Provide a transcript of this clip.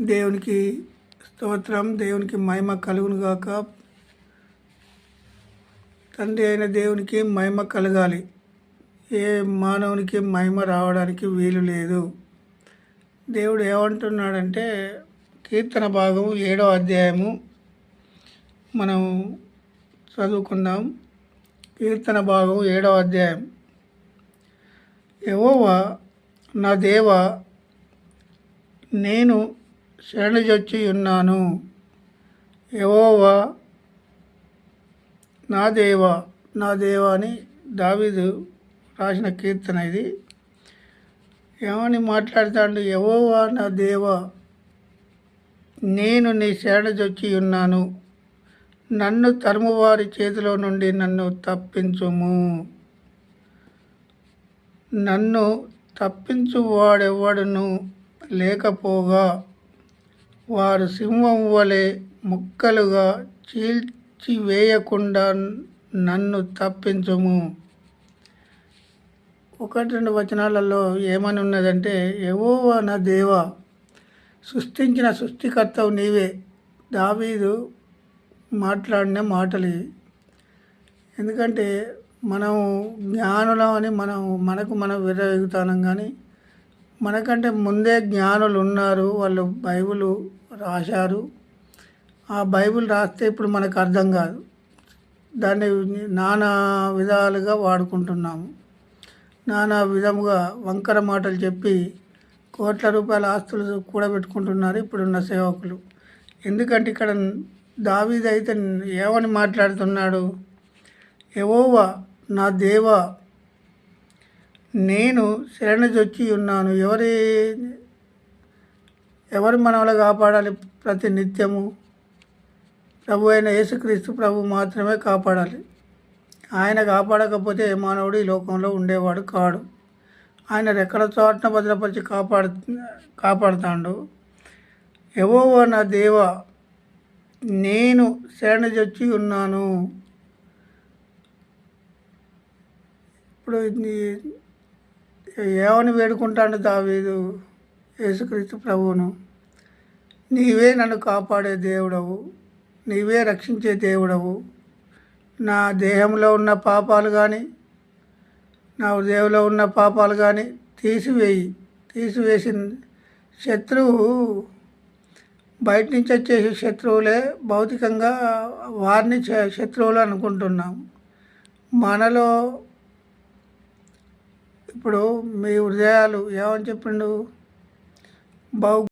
దేవునికి స్తోత్రం దేవునికి మహిమ కలుగును గాక. తండ్రి అయిన దేవునికి మహిమ కలగాలి. ఏ మానవునికి మహిమ రావడానికి వీలు లేదు. దేవుడు ఏమంటున్నాడంటే కీర్తన భాగం ఏడో అధ్యాయము మనం చదువుకుందాం. కీర్తన భాగం ఏడో అధ్యాయం. ఎవోవా నా దేవ నేను శరణుజొచ్చి ఉన్నాను ఎవోవా నా దేవ నా దేవ అని దావీదు రాసిన కీర్తన ఇది. ఏమని మాట్లాడతాడు? ఎవోవా నా దేవ నేను నీ శరణజొచ్చి ఉన్నాను నన్ను తరుమువారి చేతిలో నుండి నన్ను తప్పించుము. నన్ను తప్పించువాడెవ్వడును లేకపోగా వారు సింహం వలె ముక్కలుగా చీల్చివేయకుండా నన్ను తప్పించుము. ఒకటి రెండు వచనాలలో ఏమని ఉన్నదంటే ఎవోవా నా దేవ సృష్టించిన సృష్టికర్తవు నీవే. దావీదు మాట్లాడిన మాటలు. ఎందుకంటే మనం జ్ఞానులం అని మనం మనకు మనం విరవేగుతానం కానీ మనకంటే ముందే జ్ఞానులు ఉన్నారు వాళ్ళు బైబిల్ రాశారు. ఆ బైబిల్ రాస్తే ఇప్పుడు మనకు అర్థం కాదు. దాన్ని నానా విధాలుగా వాడుకుంటున్నాము. నానా విధముగా వంకర మాటలు చెప్పి కోట్ల రూపాయల ఆస్తులు కూడబెట్టుకుంటున్నారు ఇప్పుడున్న సేవకులు. ఎందుకంటే ఇక్కడ దావీద్ అయితే ఏమని మాట్లాడుతున్నాడు? ఎవోవా నా దేవ నేను శరణుజొచ్చి ఉన్నాను. ఎవరి ఎవరి మనల్ని కాపాడాలి? ప్రతి నిత్యము ప్రభు అయిన యేసుక్రీస్తు ప్రభు మాత్రమే కాపాడాలి. ఆయన కాపాడకపోతే ఏ మానవుడు ఈ లోకంలో ఉండేవాడు కాడు. ఆయన రెక్కల చోటన భద్రపరిచి కాపాడు కాపాడుతాడు. ఎవోవో నా దేవ నేను శరణుజొచ్చి ఉన్నాను. ఇప్పుడు ఏమని వేడుకుంటాడు దావీదు? యేసుక్రీస్తు ప్రభువును. నీవే నన్ను కాపాడే దేవుడవు. నీవే రక్షించే దేవుడవు. నా దేహంలో ఉన్న పాపాలు కానీ నా హృదయంలో ఉన్న పాపాలు కానీ తీసివేయి. తీసివేసి శత్రువు బయట నుంచి వచ్చే శత్రువులే భౌతికంగా వారిని శత్రువులు అనుకుంటున్నాం. మనలో ఇప్పుడు మీ హృదయాలు ఏమని చెప్పిండు? Bau